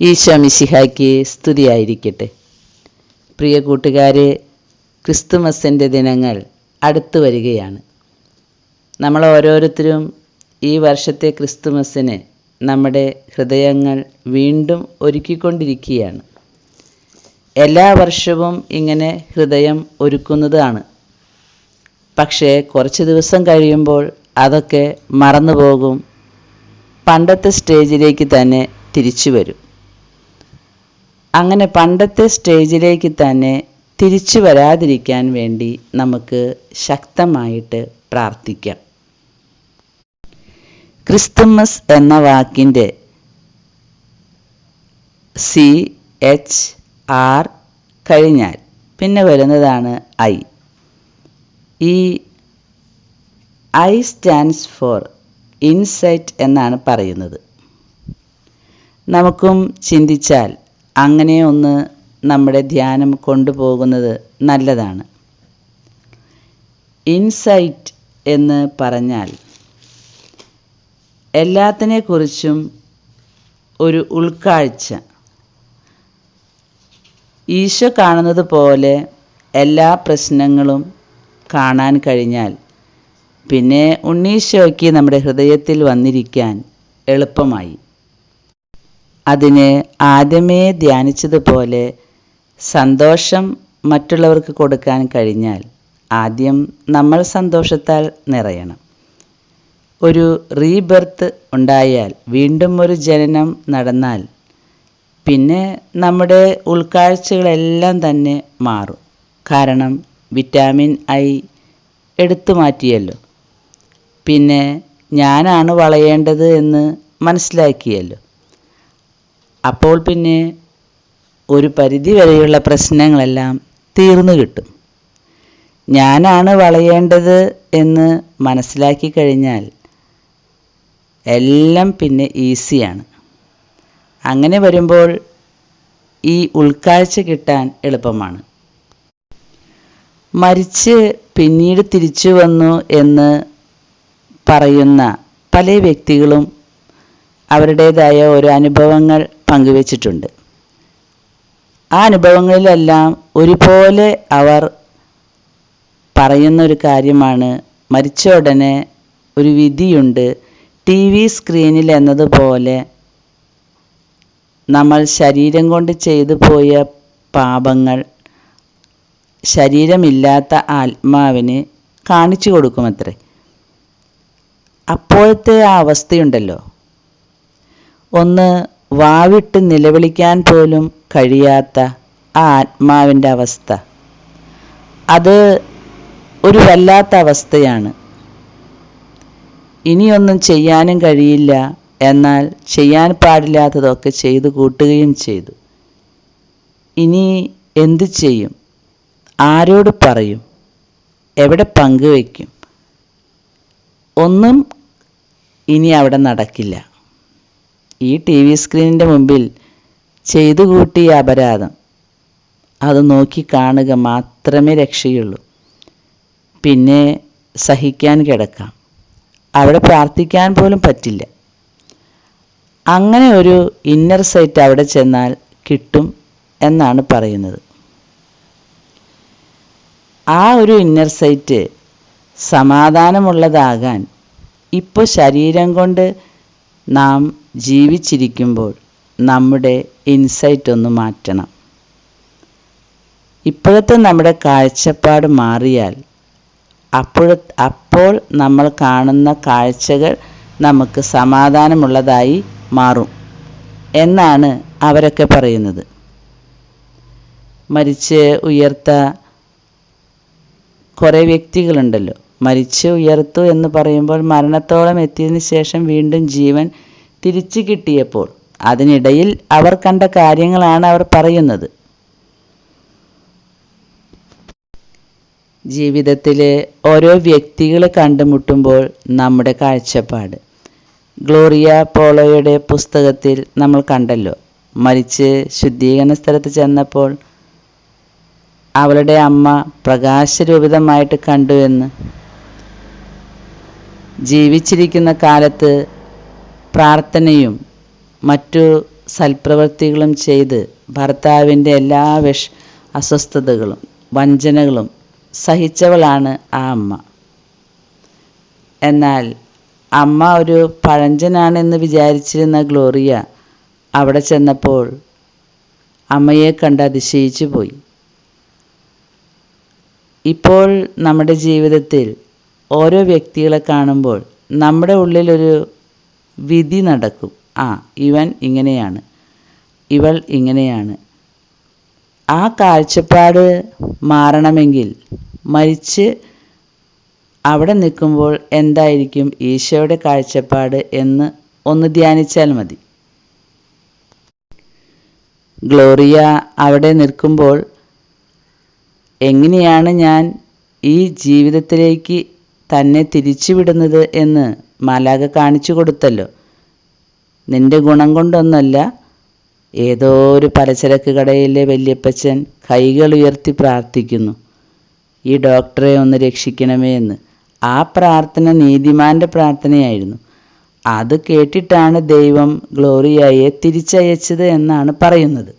ഈശോ മിശിഹായ്ക്ക് സ്തുതിയായിരിക്കട്ടെ. പ്രിയ കൂട്ടുകാരെ ക്രിസ്തുമസിന്റെ ദിനങ്ങൾ അടുത്തു വരികയാണ്. നമ്മൾ ഓരോരുത്തരും ഈ വർഷത്തെ ക്രിസ്തുമസിന് നമ്മുടെ ഹൃദയങ്ങൾ വീണ്ടും ഒരുക്കിക്കൊണ്ടിരിക്കുകയാണ്. എല്ലാ വർഷവും ഇങ്ങനെ ഹൃദയം ഒരുക്കുന്നതാണ്. പക്ഷേ കുറച്ച് ദിവസം കഴിയുമ്പോൾ അതൊക്കെ മറന്നു പോകും പണ്ടത്തെ സ്റ്റേജിലേക്ക് തന്നെ തിരിച്ചു വരും. അങ്ങനെ പണ്ടത്തെ സ്റ്റേജിലേക്ക് തന്നെ തിരിച്ചു വരാതിരിക്കാൻ വേണ്ടി നമുക്ക് ശക്തമായിട്ട് പ്രാർത്ഥിക്കാം. ക്രിസ്തുമസ് എന്ന വാക്കിന്റെ സി എച്ച് ആർ കഴിഞ്ഞാൽ പിന്നെ വരുന്നതാണ് ഐ. ഈ ഐ സ്റ്റാൻഡ്സ് ഫോർ ഇൻസൈറ്റ് എന്നാണ് പറയുന്നത്. നമുക്കും ചിന്തിച്ചാൽ അങ്ങനെ ഒന്ന് നമ്മുടെ ധ്യാനം കൊണ്ടുപോകുന്നത് നല്ലതാണ്. ഇൻസൈറ്റ് എന്ന് പറഞ്ഞാൽ എല്ലാത്തിനെക്കുറിച്ചും ഒരു ഉൾക്കാഴ്ച. ഈശോ കാണുന്നത് പോലെ എല്ലാ പ്രശ്നങ്ങളും കാണാൻ കഴിഞ്ഞാൽ പിന്നെ ഉണ്ണീശോയ്ക്ക് നമ്മുടെ ഹൃദയത്തിൽ വന്നിരിക്കാൻ എളുപ്പമായി. അതിന് ആദ്യമേ ധ്യാനിച്ചതുപോലെ സന്തോഷം മറ്റുള്ളവർക്ക് കൊടുക്കാൻ കഴിഞ്ഞാൽ ആദ്യം നമ്മൾ സന്തോഷത്താൽ നിറയണം. ഒരു റീബർത്ത് ഉണ്ടായാൽ വീണ്ടും ഒരു ജനനം നടന്നാൽ പിന്നെ നമ്മുടെ ഉൾക്കാഴ്ചകളെല്ലാം തന്നെ മാറും. കാരണം വിറ്റാമിൻ ഐ എടുത്തു മാറ്റിയല്ലോ. പിന്നെ ഞാനാണ് വളയേണ്ടത് എന്ന് മനസ്സിലാക്കിയല്ലോ. അപ്പോൾ പിന്നെ ഒരു പരിധി വരെയുള്ള പ്രശ്നങ്ങളെല്ലാം തീർന്നു കിട്ടും. ഞാനാണ് വളയേണ്ടത് എന്ന് മനസ്സിലാക്കി കഴിഞ്ഞാൽ എല്ലാം പിന്നെ ഈസിയാണ്. അങ്ങനെ വരുമ്പോൾ ഈ ഉൾക്കാഴ്ച കിട്ടാൻ എളുപ്പമാണ്. മരിച്ച് പിന്നീട് തിരിച്ചു വന്നു എന്ന് പറയുന്ന പല വ്യക്തികളും അവരുടേതായ ഓരോ അനുഭവങ്ങൾ പങ്കുവച്ചിട്ടുണ്ട്. ആ അനുഭവങ്ങളിലെല്ലാം ഒരുപോലെ അവർ പറയുന്ന ഒരു കാര്യമാണ് മരിച്ച ഉടനെ ഒരു വിധിയുണ്ട് ടി വി സ്ക്രീനിൽ എന്നതുപോലെ നമ്മൾ ശരീരം കൊണ്ട് ചെയ്തു പോയ പാപങ്ങൾ ശരീരമില്ലാത്ത ആത്മാവിന് കാണിച്ചു കൊടുക്കുമത്രേ. അപ്പോഴത്തെ ആ അവസ്ഥയുണ്ടല്ലോ. ഒന്ന് വാവിട്ട് നിലവിളിക്കാൻ പോലും കഴിയാത്ത ആ ആത്മാവിന്റെ അവസ്ഥ. അത് ഒരു വല്ലാത്ത അവസ്ഥയാണ്. ഇനിയൊന്നും ചെയ്യാനും കഴിയില്ല. എന്നാൽ ചെയ്യാൻ പാടില്ലാത്തതൊക്കെ ചെയ്തു കൂട്ടുകയും ചെയ്തു. ഇനി എന്തു ചെയ്യും? ആരോട് പറയും? എവിടെ പങ്കുവയ്ക്കും? ഒന്നും ഇനി അവിടെ നടക്കില്ല. ഈ ടി വി സ്ക്രീനിന്റെ മുമ്പിൽ ചെയ്തു കൂട്ടിയ അപരാധം. അത് നോക്കി കാണുക മാത്രമേ രക്ഷയുള്ളൂ. പിന്നെ സഹിക്കാൻ കിടക്കാം. അവിടെ പ്രാർത്ഥിക്കാൻ പോലും പറ്റില്ല. അങ്ങനെ ഒരു ഇന്നർ സൈറ്റ് അവിടെ ചെന്നാൽ കിട്ടും എന്നാണ് പറയുന്നത്. ആ ഒരു ഇന്നർ സൈറ്റ് സമാധാനമുള്ളതാകാൻ ഇപ്പോൾ ശരീരം കൊണ്ട് നാം ജീവിച്ചിരിക്കുമ്പോൾ നമ്മുടെ ഇൻസൈറ്റ് ഒന്ന് മാറ്റണം. ഇപ്പോഴത്തെ നമ്മുടെ കാഴ്ചപ്പാട് മാറിയാൽ അപ്പോൾ അപ്പോൾ നമ്മൾ കാണുന്ന കാഴ്ചകൾ നമുക്ക് സമാധാനമുള്ളതായി മാറും എന്നാണ് അവരൊക്കെ പറയുന്നത്. മരിച്ച് ഉയർത്ത കുറേ വ്യക്തികളുണ്ടല്ലോ. മരിച്ച് ഉയർത്തു എന്ന് പറയുമ്പോൾ മരണത്തോളം എത്തിയതിന് ശേഷം വീണ്ടും ജീവൻ തിരിച്ചു കിട്ടിയപ്പോൾ അതിനിടയിൽ അവർ കണ്ട കാര്യങ്ങളാണ് അവർ പറയുന്നത്. ജീവിതത്തിലെ ഓരോ വ്യക്തികളെ കണ്ടുമുട്ടുമ്പോൾ നമ്മുടെ കാഴ്ചപ്പാട്. ഗ്ലോറിയ പോളോയുടെ പുസ്തകത്തിൽ നമ്മൾ കണ്ടല്ലോ. മരിച്ച് ശുദ്ധീകരണ സ്ഥലത്ത് ചെന്നപ്പോൾ അവളുടെ അമ്മ പ്രകാശരൂപിതമായിട്ട് കണ്ടു എന്ന് ജീവിച്ചിരിക്കുന്ന കാലത്ത് പ്രാർത്ഥനയും മറ്റു സൽപ്രവൃത്തികളും ചെയ്ത് ഭർത്താവിന്റെ എല്ലാ വിഷ അസ്വസ്ഥതകളും വഞ്ചനകളും സഹിച്ചവളാണ് ആ അമ്മ. എന്നാൽ അമ്മ ഒരു പഴഞ്ചനാണെന്ന് വിചാരിച്ചിരുന്ന ഗ്ലോറിയ അവിടെ ചെന്നപ്പോൾ അമ്മയെ കണ്ട് അതിശയിച്ചു പോയി. ഇപ്പോൾ നമ്മുടെ ജീവിതത്തിൽ ഓരോ വ്യക്തികളെ കാണുമ്പോൾ നമ്മുടെ ഉള്ളിലൊരു വിധി നടക്കും. ആ ഇവൻ ഇങ്ങനെയാണ്. ഇവൾ ഇങ്ങനെയാണ്. ആ കാഴ്ചപ്പാട് മാറണമെങ്കിൽ മരിച്ച് അവിടെ നിൽക്കുമ്പോൾ എന്തായിരിക്കും ഈശോയുടെ കാഴ്ചപ്പാട് എന്ന് ഒന്ന് ധ്യാനിച്ചാൽ മതി. ഗ്ലോറിയ അവിടെ നിൽക്കുമ്പോൾ എങ്ങനെയാണ് ഞാൻ ഈ ജീവിതത്തിലേക്ക് തന്നെ തിരിച്ചുവിടുന്നത് എന്ന് മാലാക കാണിച്ചു കൊടുത്തല്ലോ. നിന്റെ ഗുണം കൊണ്ടൊന്നല്ല ഏതോ ഒരു പലചരക്ക് കടയിലെ വല്യപ്പച്ചൻ കൈകൾ ഉയർത്തി പ്രാർത്ഥിക്കുന്നു. ഈ ഡോക്ടറെ ഒന്ന് രക്ഷിക്കണമേ എന്ന്. ആ പ്രാർത്ഥന നീതിമാന്റെ പ്രാർത്ഥനയായിരുന്നു. അത് കേട്ടിട്ടാണ് ദൈവം ഗ്ലോറിയയെ തിരിച്ചയച്ചത് എന്നാണ് പറയുന്നത്.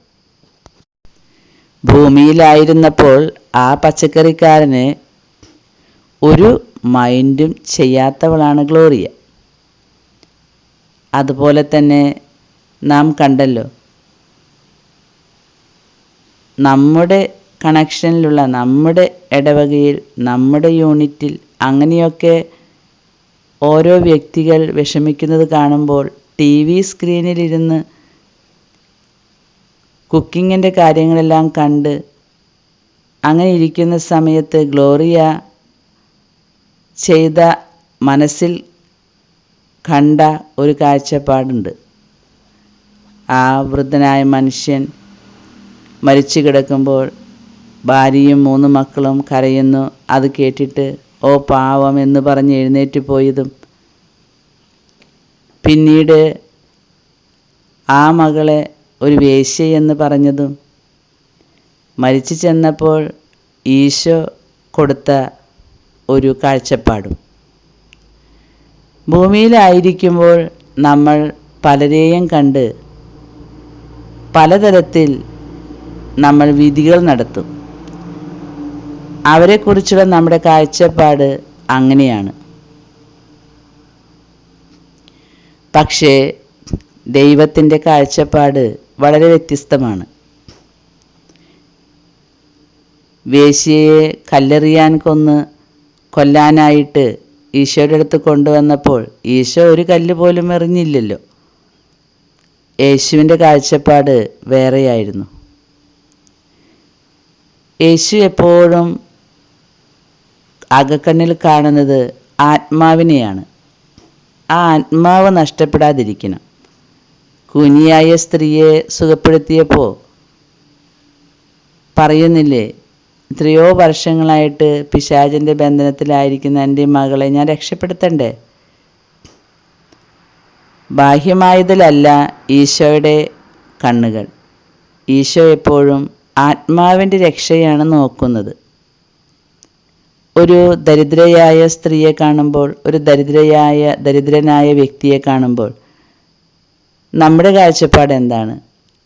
ഭൂമിയിലായിരുന്നപ്പോൾ ആ പച്ചക്കറിക്കാരന് ഒരു മൈൻഡും ചെയ്യാത്തവളാണ് ഗ്ലോറിയ. അതുപോലെ തന്നെ നാം കണ്ടല്ലോ നമ്മുടെ കണക്ഷനിലുള്ള നമ്മുടെ ഇടവകയിൽ നമ്മുടെ യൂണിറ്റിൽ അങ്ങനെയൊക്കെ ഓരോ വ്യക്തികൾ വിഷമിക്കുന്നത് കാണുമ്പോൾ ടി വി സ്ക്രീനിലിരുന്ന് കുക്കിങ്ങിന്റെ കാര്യങ്ങളെല്ലാം കണ്ട് അങ്ങനെ ഇരിക്കുന്ന സമയത്ത് ഗ്ലോറിയ ചെയ്ത മനസ്സിൽ കണ്ട ഒരു കാഴ്ചപ്പാടുണ്ട്. ആ വൃദ്ധനായ മനുഷ്യൻ മരിച്ചു കിടക്കുമ്പോൾ ഭാര്യയും മൂന്ന് മക്കളും കരയുന്നു. അത് കേട്ടിട്ട് ഓ പാവം എന്ന് പറഞ്ഞ് എഴുന്നേറ്റ് പോയതും പിന്നീട് ആ മകളെ ഒരു വേശ്യ എന്ന് പറഞ്ഞതും മരിച്ചു ചെന്നപ്പോൾ ഈശോ കൊടുത്ത ഒരു കാഴ്ചപ്പാടും. ഭൂമിയിലായിരിക്കുമ്പോൾ നമ്മൾ പലരെയും കണ്ട് പലതരത്തിൽ നമ്മൾ വിധികൾ നടത്തും. അവരെക്കുറിച്ചുള്ള നമ്മുടെ കാഴ്ചപ്പാട് അങ്ങനെയാണ്. പക്ഷേ ദൈവത്തിന്റെ കാഴ്ചപ്പാട് വളരെ വ്യത്യസ്തമാണ്. വേശ്യയെ കല്ലെറിയാൻ കൊന്ന് കൊല്ലാനായിട്ട് ഈശോയുടെ അടുത്ത് കൊണ്ടുവന്നപ്പോൾ ഈശോ ഒരു കല്ല് പോലും എറിഞ്ഞില്ലല്ലോ. യേശുവിന്റെ കാഴ്ചപ്പാട് വേറെയായിരുന്നു. യേശു എപ്പോഴും അകക്കണ്ണിൽ കാണുന്നത് ആത്മാവിനെയാണ്. ആ ആത്മാവ് നഷ്ടപ്പെടാതിരിക്കണം. കുനിയായ സ്ത്രീയെ സുഖപ്പെടുത്തിയപ്പോൾ പറയുന്നില്ലേ എത്രയോ വർഷങ്ങളായിട്ട് പിശാചിന്റെ ബന്ധനത്തിലായിരിക്കുന്ന എന്റെ മകളെ ഞാൻ രക്ഷപ്പെടുത്തണ്ടേ? ബാഹ്യമായതിലല്ല ഈശോയുടെ കണ്ണുകൾ. ഈശോ എപ്പോഴും ആത്മാവിന്റെ രക്ഷയാണ് നോക്കുന്നത്. ഒരു ദരിദ്രയായ സ്ത്രീയെ കാണുമ്പോൾ ഒരു ദരിദ്രയായ ദരിദ്രനായ വ്യക്തിയെ കാണുമ്പോൾ നമ്മുടെ കാഴ്ചപ്പാട് എന്താണ്?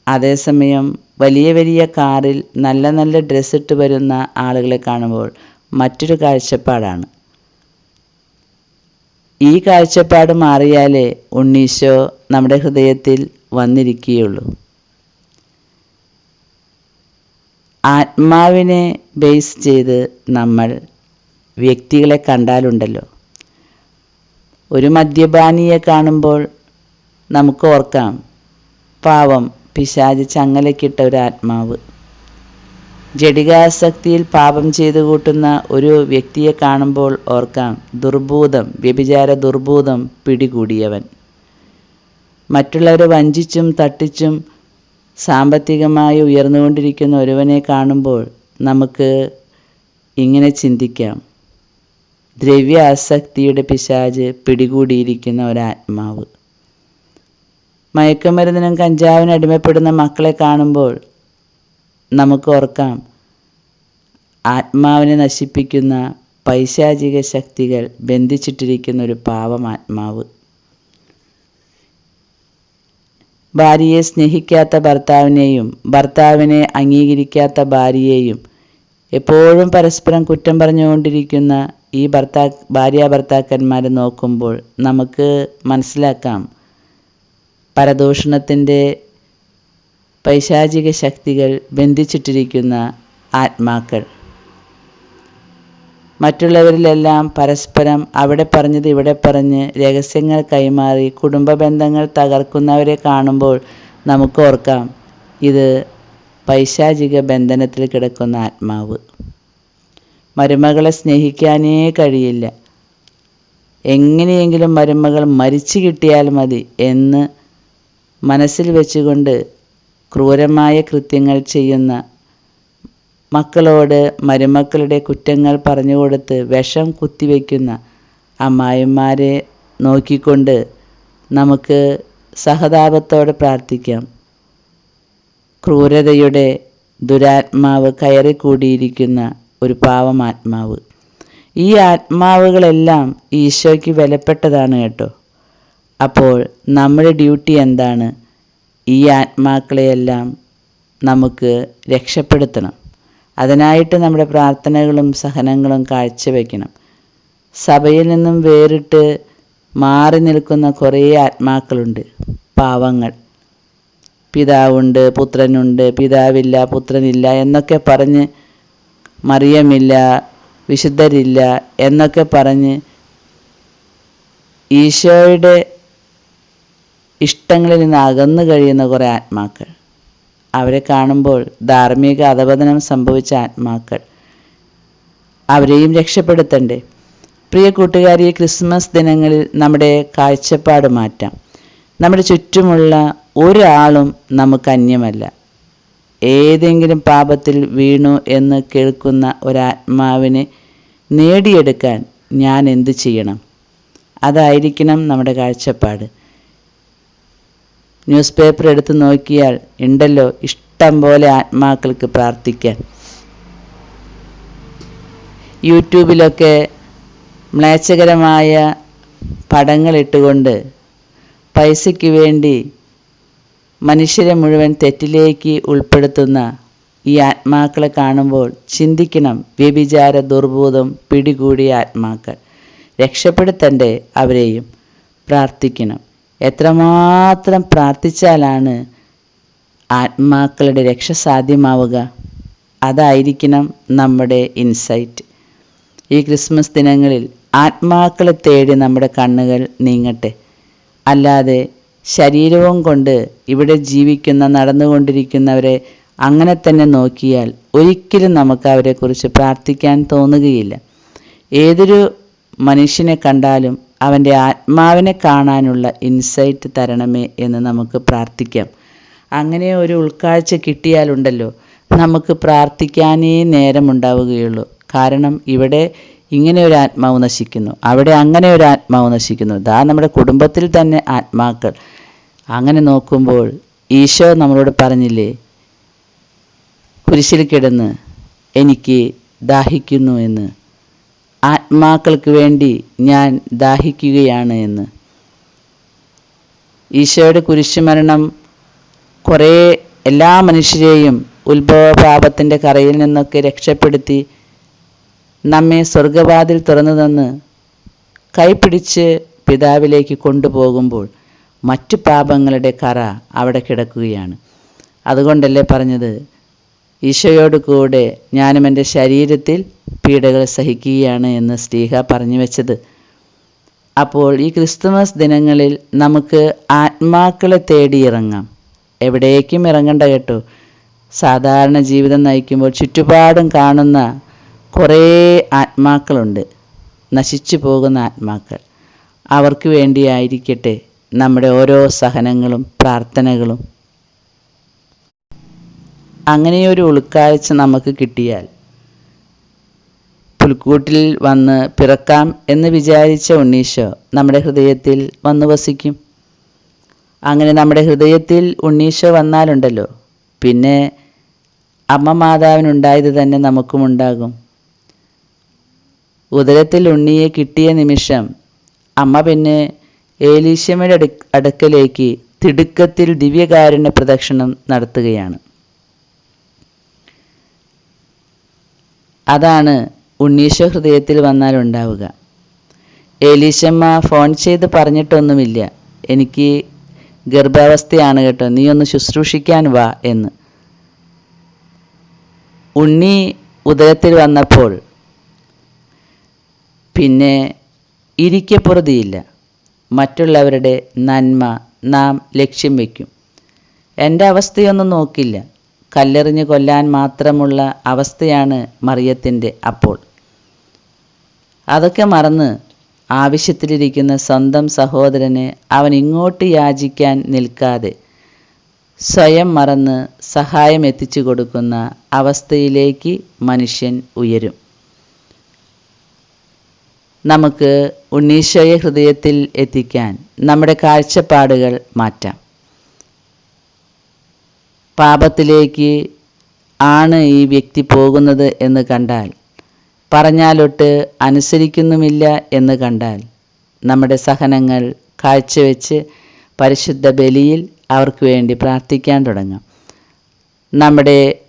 അതേസമയം വലിയ വലിയ കാറിൽ നല്ല നല്ല ഡ്രസ്സ് ഇട്ട് വരുന്ന ആളുകളെ കാണുമ്പോൾ മറ്റൊരു കാഴ്ചപ്പാടാണ്. ഈ കാഴ്ചപ്പാട് മാറിയാലേ ഉണ്ണീശോ നമ്മുടെ ഹൃദയത്തിൽ വന്നിരിക്കുകയുള്ളൂ. ആത്മാവിനെ ബേസ് ചെയ്ത് നമ്മൾ വ്യക്തികളെ കണ്ടാലുണ്ടല്ലോ. ഒരു മദ്യപാനിയെ കാണുമ്പോൾ നമുക്ക് ഓർക്കാം പാവം പിശാച് ചങ്ങലക്കിട്ട ഒരു ആത്മാവ്. ജഡികാസക്തിയിൽ പാപം ചെയ്തു കൂട്ടുന്ന ഒരു വ്യക്തിയെ കാണുമ്പോൾ ഓർക്കാം ദുർഭൂതം വ്യഭിചാര ദുർഭൂതം പിടികൂടിയവൻ. മറ്റുള്ളവരെ വഞ്ചിച്ചും തട്ടിച്ചും സാമ്പത്തികമായി ഉയർന്നുകൊണ്ടിരിക്കുന്ന ഒരുവനെ കാണുമ്പോൾ നമുക്ക് ഇങ്ങനെ ചിന്തിക്കാം. ദ്രവ്യ ആസക്തിയുടെ പിശാജ് പിടികൂടിയിരിക്കുന്ന ഒരാത്മാവ്. മയക്കുമരുന്നിനും കഞ്ചാവിനും അടിമപ്പെടുന്ന മക്കളെ കാണുമ്പോൾ നമുക്ക് ഓർക്കാം ആത്മാവിനെ നശിപ്പിക്കുന്ന പൈശാചിക ശക്തികൾ ബന്ധിച്ചിട്ടിരിക്കുന്ന ഒരു പാവം ആത്മാവ്. ഭാര്യയെ സ്നേഹിക്കാത്ത ഭർത്താവിനെയും ഭർത്താവിനെ അംഗീകരിക്കാത്ത ഭാര്യയെയും എപ്പോഴും പരസ്പരം കുറ്റം പറഞ്ഞുകൊണ്ടിരിക്കുന്ന ഈ ഭർത്താ ഭാര്യ ഭർത്താക്കന്മാരെ നോക്കുമ്പോൾ നമുക്ക് മനസ്സിലാക്കാം പരദൂഷണത്തിന്റെ പൈശാചിക ശക്തികൾ ബന്ധിച്ചിട്ടിരിക്കുന്ന ആത്മാക്കൾ. മറ്റുള്ളവരിലെല്ലാം പരസ്പരം അവിടെ പറഞ്ഞത് ഇവിടെ പറഞ്ഞ് രഹസ്യങ്ങൾ കൈമാറി കുടുംബ ബന്ധങ്ങൾ തകർക്കുന്നവരെ കാണുമ്പോൾ നമുക്ക് ഓർക്കാം ഇത് പൈശാചിക ബന്ധനത്തിൽ കിടക്കുന്ന ആത്മാവ്. മരുമകളെ സ്നേഹിക്കാനേ കഴിയില്ല. എങ്ങനെയെങ്കിലും മരുമകൾ മരിച്ചു കിട്ടിയാൽ മതി എന്ന് മനസ്സിൽ വെച്ചുകൊണ്ട് ക്രൂരമായ കൃത്യങ്ങൾ ചെയ്യുന്ന മക്കളോട് മരുമക്കളുടെ കുറ്റങ്ങൾ പറഞ്ഞു കൊടുത്ത് വിഷം കുത്തിവെക്കുന്ന അമ്മായിമാരെ നോക്കിക്കൊണ്ട് നമുക്ക് സഹതാപത്തോടെ പ്രാർത്ഥിക്കാം. ക്രൂരതയുടെ ദുരാത്മാവ് കയറിക്കൂടിയിരിക്കുന്ന ഒരു പാവമാത്മാവ് ഈ ആത്മാവുകളെല്ലാം ഈശോയ്ക്ക് വിലപ്പെട്ടതാണ് കേട്ടോ. അപ്പോൾ നമ്മുടെ ഡ്യൂട്ടി എന്താണ്? ഈ ആത്മാക്കളെയെല്ലാം നമുക്ക് രക്ഷപ്പെടുത്തണം. അതിനായിട്ട് നമ്മുടെ പ്രാർത്ഥനകളും സഹനങ്ങളും കാഴ്ചവെക്കണം. സഭയിൽ നിന്നും വേറിട്ട് മാറി നിൽക്കുന്ന കുറേ ആത്മാക്കളുണ്ട്. പാവങ്ങൾ. പിതാവുണ്ട് പുത്രനുണ്ട് പിതാവില്ല പുത്രനില്ല എന്നൊക്കെ പറഞ്ഞ് മറിയമില്ല വിശുദ്ധരില്ല എന്നൊക്കെ പറഞ്ഞ് ഈശോയുടെ ഇഷ്ടങ്ങളിൽ നിന്ന് അകന്നു കഴിയുന്ന കുറേ ആത്മാക്കൾ. അവരെ കാണുമ്പോൾ ധാർമ്മിക അധപതനം സംഭവിച്ച ആത്മാക്കൾ. അവരെയും രക്ഷപ്പെടുത്തണ്ടേ. പ്രിയ കൂട്ടുകാരിയെ ക്രിസ്മസ് ദിനങ്ങളിൽ നമ്മുടെ കാഴ്ചപ്പാട് മാറ്റാം. നമ്മുടെ ചുറ്റുമുള്ള ഒരാളും നമുക്ക് അന്യമല്ല. ഏതെങ്കിലും പാപത്തിൽ വീണു എന്ന് കേൾക്കുന്ന ഒരാത്മാവിനെ നേടിയെടുക്കാൻ ഞാൻ എന്ത് ചെയ്യണം? അതായിരിക്കണം നമ്മുടെ കാഴ്ചപ്പാട്. ന്യൂസ് പേപ്പർ എടുത്ത് നോക്കിയാൽ ഉണ്ടല്ലോ ഇഷ്ടം പോലെ ആത്മാക്കൾക്ക് പ്രാർത്ഥിക്കാൻ. യൂട്യൂബിലൊക്കെ മ്ലേച്ഛകരമായ പടങ്ങൾ ഇട്ടുകൊണ്ട് പൈസയ്ക്ക് വേണ്ടി മനുഷ്യരെ മുഴുവൻ തെറ്റിലേക്ക് ഉൾപ്പെടുത്തുന്ന ഈ ആത്മാക്കളെ കാണുമ്പോൾ ചിന്തിക്കണം വ്യഭിചാര ദുർബോധം പിടികൂടിയ ആത്മാക്കൾ. രക്ഷപ്പെടുത്തണ്ടേ അവരെയും പ്രാർത്ഥിക്കണം. എത്രമാത്രം പ്രാർത്ഥിച്ചാലാണ് ആത്മാക്കളുടെ രക്ഷ സാധ്യമാവുക? അതായിരിക്കണം നമ്മുടെ ഇൻസൈറ്റ് ഈ ക്രിസ്മസ് ദിനങ്ങളിൽ ആത്മാക്കളെ തേടി നമ്മുടെ കണ്ണുകൾ നീങ്ങട്ടെ. അല്ലാതെ ശരീരവും കൊണ്ട് ഇവിടെ ജീവിക്കുന്ന നടന്നുകൊണ്ടിരിക്കുന്നവരെ അങ്ങനെ തന്നെ നോക്കിയാൽ ഒരിക്കലും നമുക്ക് അവരെക്കുറിച്ച് പ്രാർത്ഥിക്കാൻ തോന്നുകയില്ല. ഏതൊരു മനുഷ്യനെ കണ്ടാലും അവന്റെ ആത്മാവിനെ കാണാനുള്ള ഇൻസൈറ്റ് തരണമേ എന്ന് നമുക്ക് പ്രാർത്ഥിക്കാം. അങ്ങനെ ഒരു ഉൾക്കാഴ്ച കിട്ടിയാലുണ്ടല്ലോ നമുക്ക് പ്രാർത്ഥിക്കാനേ നേരമുണ്ടാവുകയുള്ളൂ. കാരണം ഇവിടെ ഇങ്ങനെ ഒരു ആത്മാവ് നശിക്കുന്നു. അവിടെ അങ്ങനെ ഒരു ആത്മാവ് നശിക്കുന്നു. ദാ നമ്മുടെ കുടുംബത്തിൽ തന്നെ ആത്മാക്കൾ. അങ്ങനെ നോക്കുമ്പോൾ ഈശോ നമ്മളോട് പറഞ്ഞില്ലേ കുരിശിൽ കിടന്ന് എനിക്ക് ദാഹിക്കുന്നു എന്ന്. ആത്മാക്കൾക്ക് വേണ്ടി ഞാൻ ദാഹിക്കുകയാണ് എന്ന്. ഈശോയുടെ കുരിശുമരണം കുറേ എല്ലാ മനുഷ്യരെയും ഉത്ഭവപാപത്തിന്റെ കറയിൽ നിന്നൊക്കെ രക്ഷപ്പെടുത്തി നമ്മെ സ്വർഗവാതിൽ തുറന്നു തന്ന് കൈപിടിച്ച് പിതാവിലേക്ക് കൊണ്ടുപോകുമ്പോൾ മറ്റു പാപങ്ങളുടെ കറ അവിടെ കിടക്കുകയാണ്. അതുകൊണ്ടല്ലേ പറഞ്ഞത്? ഈശോയോട് കൂടെ ഞാനും എന്റെ ശരീരത്തിൽ പീഡകൾ സഹിക്കുകയാണ് എന്ന് സ്ലീഹ പറഞ്ഞു വെച്ചത്. അപ്പോൾ ഈ ക്രിസ്തുമസ് ദിനങ്ങളിൽ നമുക്ക് ആത്മാക്കളെ തേടി ഇറങ്ങാം. എവിടേക്കും ഇറങ്ങണ്ട കേട്ടോ. സാധാരണ ജീവിതം നയിക്കുമ്പോൾ ചുറ്റുപാടും കാണുന്ന കുറേ ആത്മാക്കളുണ്ട്. നശിച്ചു പോകുന്ന ആത്മാക്കൾ. അവർക്ക് വേണ്ടിയായിരിക്കട്ടെ നമ്മുടെ ഓരോ സഹനങ്ങളും പ്രാർത്ഥനകളും. അങ്ങനെയൊരു ഉൾക്കാഴ്ച നമുക്ക് കിട്ടിയാൽ പുൽക്കൂട്ടിൽ വന്ന് പിറക്കാം എന്ന് വിചാരിച്ച ഉണ്ണീശോ നമ്മുടെ ഹൃദയത്തിൽ വന്നു വസിക്കും. അങ്ങനെ നമ്മുടെ ഹൃദയത്തിൽ ഉണ്ണീശോ വന്നാലുണ്ടല്ലോ. പിന്നെ അമ്മ മാതാവിനുണ്ടായത് തന്നെ നമുക്കും ഉണ്ടാകും. ഉദരത്തിൽ ഉണ്ണിയെ കിട്ടിയ നിമിഷം അമ്മ പിന്നെ ഏലീശമ്മയുടെ അടു അടുക്കലേക്ക് തിടുക്കത്തിൽ ദിവ്യകാരുണ്യ പ്രദക്ഷിണം നടത്തുകയാണ്. അതാണ് ഉണ്ണീശോ ഹൃദയത്തിൽ വന്നാൽ ഉണ്ടാവുക ഏലീശമ്മ ഫോൺ ചെയ്ത് പറഞ്ഞിട്ടൊന്നുമില്ല. എനിക്ക് ഗർഭാവസ്ഥയാണ് കേട്ടോ. നീ ഒന്ന് ശുശ്രൂഷിക്കാൻ വാ എന്ന്. ഉണ്ണി ഉദയത്തിൽ വന്നപ്പോൾ പിന്നെ ഇരിക്കപ്പുറതിയില്ല മറ്റുള്ളവരുടെ നന്മ നാം ലക്ഷ്യം വയ്ക്കും എന്റെ അവസ്ഥയൊന്നും നോക്കില്ല. കല്ലെറിഞ്ഞ് കൊല്ലാൻ മാത്രമുള്ള അവസ്ഥയാണ് മറിയത്തിന്റെ അപ്പോൾ. അതൊക്കെ മറന്ന് ആവശ്യത്തിലിരിക്കുന്ന സ്വന്തം സഹോദരന് അവൻ ഇങ്ങോട്ട് യാചിക്കാൻ നിൽക്കാതെ സ്വയം മറന്ന് സഹായം എത്തിച്ചു കൊടുക്കുന്ന അവസ്ഥയിലേക്ക് മനുഷ്യൻ ഉയരും. നമുക്ക് ഉണ്ണീശോയെ ഹൃദയത്തിൽ എത്തിക്കാൻ നമ്മുടെ കാഴ്ചപ്പാടുകൾ മാറ്റാം. പാപത്തിലേക്ക് ആണ് ഈ വ്യക്തി പോകുന്നത് എന്ന് കണ്ടാൽ പറഞ്ഞാലൊട്ട് അനുസരിക്കുന്നുമില്ല എന്ന് കണ്ടാൽ നമ്മുടെ സഹനങ്ങൾ കാഴ്ചവെച്ച് പരിശുദ്ധ ബലിയിൽ അവർക്ക് വേണ്ടി പ്രാർത്ഥിക്കാൻ തുടങ്ങാം. നമ്മുടെ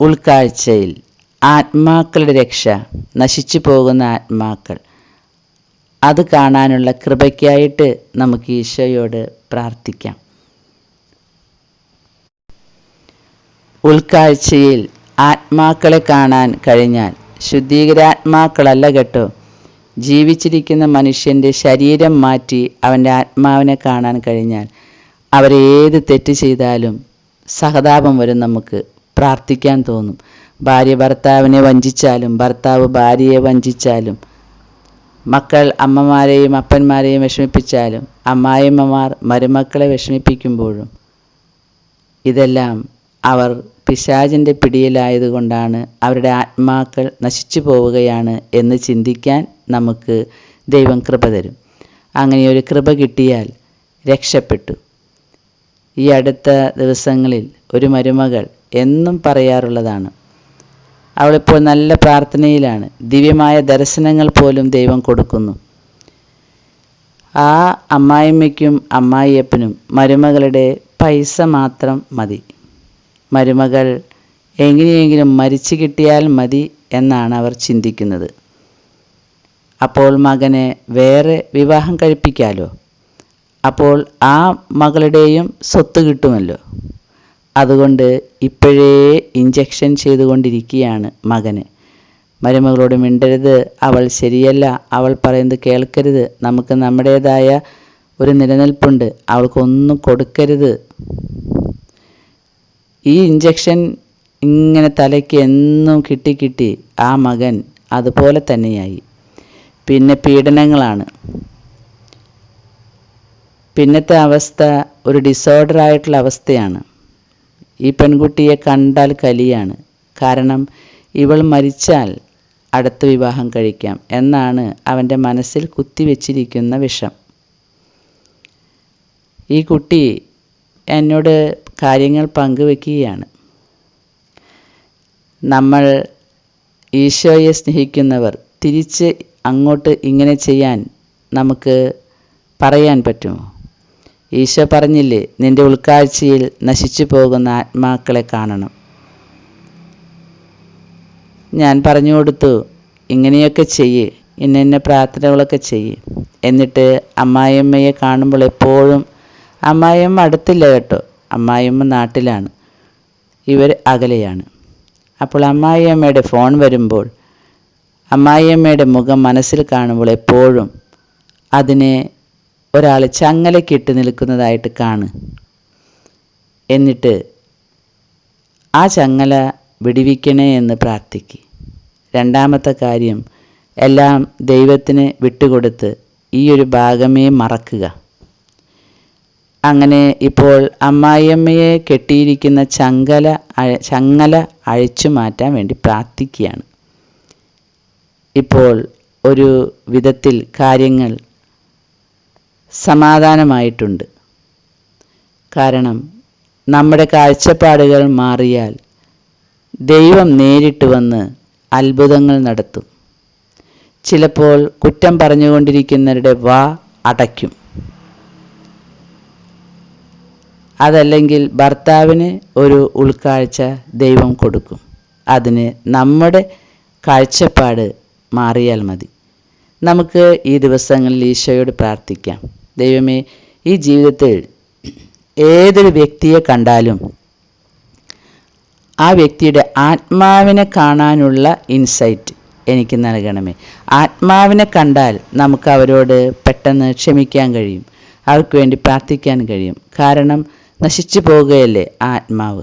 ഉൾക്കാഴ്ചയിൽ ആത്മാക്കളുടെ രക്ഷ നശിച്ചു പോകുന്ന ആത്മാക്കൾ അത് കാണാനുള്ള കൃപയ്ക്കായിട്ട് നമുക്ക് ഈശോയോട് പ്രാർത്ഥിക്കാം. ഉൾക്കാഴ്ചയിൽ ആത്മാക്കളെ കാണാൻ കഴിഞ്ഞാൽ ശുദ്ധീകരാത്മാക്കളല്ല കേട്ടോ. ജീവിച്ചിരിക്കുന്ന മനുഷ്യന്റെ ശരീരം മാറ്റി അവന്റെ ആത്മാവിനെ കാണാൻ കഴിഞ്ഞാൽ അവരേത് തെറ്റ് ചെയ്താലും സഹതാപം വരും നമുക്ക്. പ്രാർത്ഥിക്കാൻ തോന്നും. ഭാര്യ ഭർത്താവിനെ വഞ്ചിച്ചാലും ഭർത്താവ് ഭാര്യയെ വഞ്ചിച്ചാലും മക്കൾ അമ്മമാരെയും അപ്പന്മാരെയും വിഷമിപ്പിച്ചാലും അമ്മായിമ്മമാർ മരുമക്കളെ വിഷമിപ്പിക്കുമ്പോഴും ഇതെല്ലാം അവർ പിശാചിന്റെ പിടിയിലായതുകൊണ്ടാണ് അവരുടെ ആത്മാക്കൾ നശിച്ചു പോവുകയാണ് എന്ന് ചിന്തിക്കാൻ നമുക്ക് ദൈവം കൃപ തരും. അങ്ങനെ ഒരു കൃപ കിട്ടിയാൽ രക്ഷപ്പെട്ടു. ഈ അടുത്ത ദിവസങ്ങളിൽ ഒരു മരുമകൾ എന്നും പറയാറുള്ളതാണ്. അവളിപ്പോൾ നല്ല പ്രാർത്ഥനയിലാണ്. ദിവ്യമായ ദർശനങ്ങൾ പോലും ദൈവം കൊടുക്കുന്നു. ആ അമ്മായിമ്മയ്ക്കും അമ്മായിയപ്പനും മരുമകളുടെ പൈസ മാത്രം മതി. മരുമകൾ എങ്ങനെയെങ്കിലും മരിച്ചു കിട്ടിയാൽ മതി എന്നാണ് അവർ ചിന്തിക്കുന്നത്. അപ്പോൾ മകനെ വേറെ വിവാഹം കഴിപ്പിക്കാലോ? അപ്പോൾ ആ മകളുടെയും സ്വത്ത് കിട്ടുമല്ലോ? അതുകൊണ്ട് ഇപ്പോഴേ ഇഞ്ചക്ഷൻ ചെയ്തുകൊണ്ടിരിക്കുകയാണ് മകന്. മരുമകളോട് മിണ്ടരുത്. അവൾ ശരിയല്ല. അവൾ പറയുന്നത് കേൾക്കരുത്. നമുക്ക് നമ്മുടേതായ ഒരു നിലനിൽപ്പുണ്ട്. അവൾക്കൊന്നും കൊടുക്കരുത്. ഈ ഇഞ്ചക്ഷൻ ഇങ്ങനെ തലയ്ക്ക് എന്നും കിട്ടി കിട്ടി ആ മകൻ അതുപോലെ തന്നെയായി. പിന്നെ പീഡനങ്ങളാണ്. പിന്നത്തെ അവസ്ഥ ഒരു ഡിസോർഡർ ആയിട്ടുള്ള അവസ്ഥയാണ്. ഈ പെൺകുട്ടിയെ കണ്ടാൽ കലിയാണ്. കാരണം ഇവൾ മരിച്ചാൽ അടുത്ത വിവാഹം കഴിക്കാം എന്നാണ് അവന്റെ മനസ്സിൽ കുത്തിവെച്ചിരിക്കുന്ന വിഷം. ഈ കുട്ടി എന്നോട് കാര്യങ്ങൾ പങ്കുവെക്കുകയാണ്. നമ്മൾ ഈശോയെ സ്നേഹിക്കുന്നവർ തിരിച്ച് അങ്ങോട്ട് ഇങ്ങനെ ചെയ്യാൻ നമുക്ക് പറയാൻ പറ്റുമോ? ഈശോ പറഞ്ഞില്ലേ നിന്റെ ഉൾക്കാഴ്ചയിൽ നശിച്ചു പോകുന്ന ആത്മാക്കളെ കാണണം. ഞാൻ പറഞ്ഞു കൊടുത്തു ഇങ്ങനെയൊക്കെ ചെയ്യ് ഇന്ന പ്രാർത്ഥനകളൊക്കെ ചെയ്യ്. എന്നിട്ട് അമ്മായിയമ്മയെ കാണുമ്പോൾ എപ്പോഴും അമ്മായിയമ്മ അടുത്തില്ല കേട്ടോ. അമ്മായിയമ്മ നാട്ടിലാണ്. ഇവർ അകലെയാണ്. അപ്പോൾ അമ്മായിയമ്മയുടെ ഫോൺ വരുമ്പോൾ അമ്മായിയമ്മയുടെ മുഖം മനസ്സിൽ കാണുമ്പോൾ എപ്പോഴും അതിനെ ഒരാൾ ചങ്ങലക്കിട്ട് നിൽക്കുന്നതായിട്ട് കാണ്. എന്നിട്ട് ആ ചങ്ങല വിടിവിക്കണേ എന്ന് പ്രാർത്ഥിക്ക്. രണ്ടാമത്തെ കാര്യം എല്ലാം ദൈവത്തിന് വിട്ടുകൊടുത്ത് ഈ ഒരു ഭാഗമേ മറക്കുക. അങ്ങനെ ഇപ്പോൾ അമ്മായിയമ്മയെ കെട്ടിയിരിക്കുന്ന ചങ്കല ചങ്ങല അഴിച്ചു മാറ്റാൻ വേണ്ടി പ്രാർത്ഥിക്കുകയാണ്. ഇപ്പോൾ ഒരു വിധത്തിൽ കാര്യങ്ങൾ സമാധാനമായിട്ടുണ്ട്. കാരണം നമ്മുടെ കാഴ്ചപ്പാടുകൾ മാറിയാൽ ദൈവം നേരിട്ട് വന്ന് അത്ഭുതങ്ങൾ നടത്തും. ചിലപ്പോൾ കുറ്റം പറഞ്ഞുകൊണ്ടിരിക്കുന്നവരുടെ വാ അടയ്ക്കും. അതല്ലെങ്കിൽ ഭർത്താവിന് ഒരു ഉൾക്കാഴ്ച ദൈവം കൊടുക്കും. അതിന് നമ്മുടെ കാഴ്ചപ്പാട് മാറിയാൽ മതി. നമുക്ക് ഈ ദിവസങ്ങളിൽ ഈശോയോട് പ്രാർത്ഥിക്കാം. ദൈവമേ ഈ ജീവിതത്തിൽ ഏതൊരു വ്യക്തിയെ കണ്ടാലും ആ വ്യക്തിയുടെ ആത്മാവിനെ കാണാനുള്ള ഇൻസൈറ്റ് എനിക്ക് നൽകണമേ. ആത്മാവിനെ കണ്ടാൽ നമുക്ക് അവരോട് പെട്ടെന്ന് ക്ഷമിക്കാൻ കഴിയും. അവർക്ക് വേണ്ടി പ്രാർത്ഥിക്കാൻ കഴിയും. കാരണം നശിച്ചു പോകുകയല്ലേ ആത്മാവ്?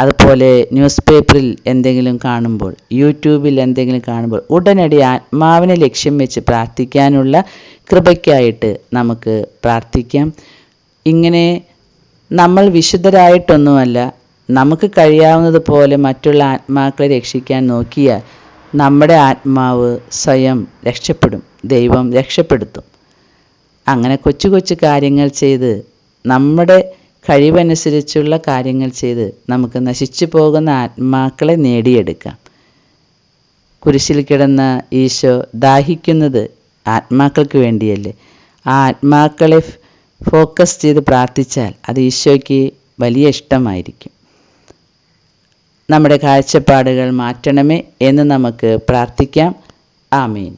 അതുപോലെ ന്യൂസ് പേപ്പറിൽ എന്തെങ്കിലും കാണുമ്പോൾ യൂട്യൂബിൽ എന്തെങ്കിലും കാണുമ്പോൾ ഉടനടി ആത്മാവിനെ ലക്ഷ്യം വെച്ച് പ്രാർത്ഥിക്കാനുള്ള കൃപയ്ക്കായിട്ട് നമുക്ക് പ്രാർത്ഥിക്കാം. ഇങ്ങനെ നമ്മൾ വിശുദ്ധരായിട്ടൊന്നുമല്ല നമുക്ക് കഴിയാവുന്നതുപോലെ മറ്റുള്ള ആത്മാക്കളെ രക്ഷിക്കാൻ നോക്കിയാൽ നമ്മുടെ ആത്മാവ് സ്വയം രക്ഷപ്പെടും ദൈവം രക്ഷപ്പെടുത്തും. അങ്ങനെ കൊച്ചു കൊച്ചു കാര്യങ്ങൾ ചെയ്ത് നമ്മുടെ കഴിവനുസരിച്ചുള്ള കാര്യങ്ങൾ ചെയ്ത് നമുക്ക് നശിച്ചു പോകുന്ന ആത്മാക്കളെ നേടിയെടുക്കാം. കുരിശിൽ കിടന്ന ഈശോ ദാഹിക്കുന്നത് ആത്മാക്കൾക്ക് വേണ്ടിയല്ലേ? ആ ആത്മാക്കളെ ഫോക്കസ് ചെയ്ത് പ്രാർത്ഥിച്ചാൽ അത് ഈശോയ്ക്ക് വലിയ ഇഷ്ടമായിരിക്കും. നമ്മുടെ കാഴ്ചപ്പാടുകൾ മാറ്റണമേ എന്ന് നമുക്ക് പ്രാർത്ഥിക്കാം. ആമീൻ.